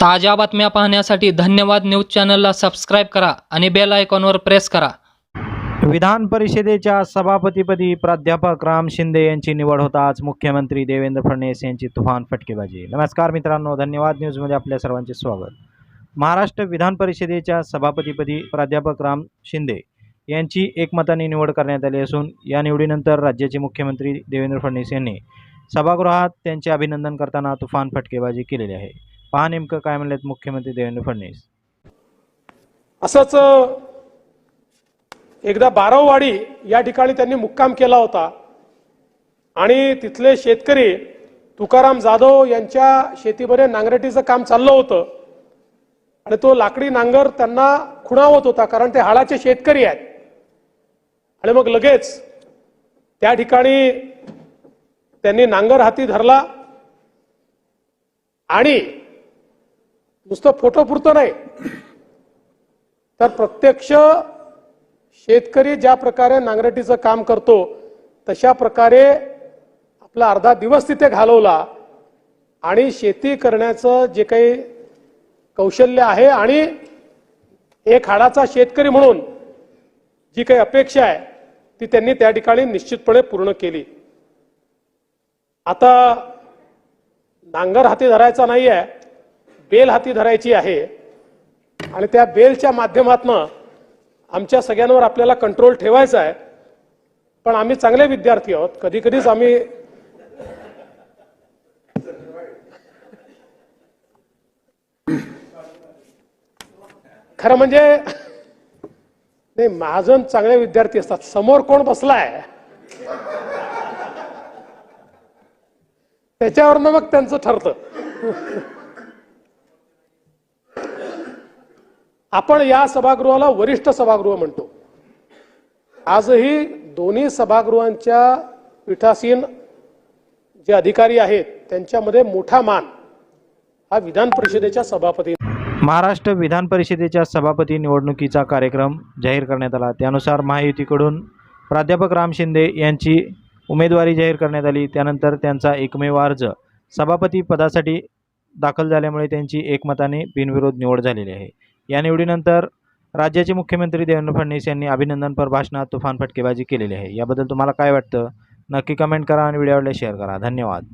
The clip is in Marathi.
ताज्या बातम्या पाहण्यासाठी धन्यवाद न्यूज चॅनलला सबस्क्राईब करा आणि बेल आयकॉनवर प्रेस करा. विधान परिषदेच्या सभापतीपदी प्राध्यापक राम शिंदे यांची निवड होताच मुख्यमंत्री देवेंद्र फडणवीस यांची तुफान फटकेबाजी. नमस्कार मित्रांनो धन्यवाद न्यूजमध्ये आपल्या सर्वांचे स्वागत. महाराष्ट्र विधान परिषदेच्या सभापतीपदी प्राध्यापक राम शिंदे यांची एकमताने निवड करण्यात आली असून या निवडीनंतर राज्याचे मुख्यमंत्री देवेंद्र फडणवीस यांनी सभागृहात त्यांचे अभिनंदन करताना तुफान फटकेबाजी केलेली आहे. पहा नेमकं काय म्हणलेत मुख्यमंत्री देवेंद्र फडणवीस. असंच एकदा बाराववाडी या ठिकाणी त्यांनी मुक्काम केला होता. आणि तिथले शेतकरी तुकाराम जाधव यांच्या शेतीमध्ये नांगरटीचं काम चाललं होतं. आणि तो लाकडी नांगर त्यांना खुणावत होता कारण ते हाडाचे शेतकरी आहेत. आणि मग लगेच त्या ठिकाणी त्यांनी नांगर हाती धरला. आणि नुसतं फोटो पुरतं नाही. तर प्रत्यक्ष शेतकरी ज्या प्रकारे नांगरटीचं काम करतो तशा प्रकारे आपला अर्धा दिवस तिथे घालवला आणि शेती करण्याचं जे काही कौशल्य आहे आणि एक हाडाचा शेतकरी म्हणून जी काही अपेक्षा आहे ती त्यांनी त्या ठिकाणी निश्चितपणे पूर्ण केली. आता नांगर हाती धरायचा नाही आहे बेल हाती धरायची आहे आणि त्या बेलच्या माध्यमातनं आमच्या सगळ्यांवर आपल्याला कंट्रोल ठेवायचा आहे. पण आम्ही चांगले विद्यार्थी आहोत. कधी कधीच आम्ही खरं म्हणजे नाही महाजन चांगले विद्यार्थी असतात. समोर कोण बसलाय? त्याच्यावरनं मग त्यांचं ठरतं. आपण या सभागृहाला वरिष्ठ सभागृह म्हणतो. आजही दोन्ही सभागृहांच्या पीठासीन जे अधिकारी आहेत त्यांच्यामध्ये मोठा मान हा विधान परिषदेच्या सभापती महाराष्ट्र विधान परिषदेच्या सभापती निवडणुकीचा कार्यक्रम जाहीर करण्यात आला. त्यानुसार महायुतीकडून प्राध्यापक राम शिंदे यांची उमेदवारी जाहीर करण्यात आली. त्यानंतर त्यांचा एकमेव अर्ज सभापती पदासाठी दाखल झाल्यामुळे त्यांची एकमताने बिनविरोध निवड झालेली आहे. या निवडीनंतर राज्याचे मुख्यमंत्री देवेंद्र फडणवीस यांनी अभिनंदनपर भाषणात तुफान फटकेबाजी केलेली आहे. याबद्दल तुम्हाला काय वाटतं? नक्की कमेंट करा आणि व्हिडिओला शेअर करा. धन्यवाद.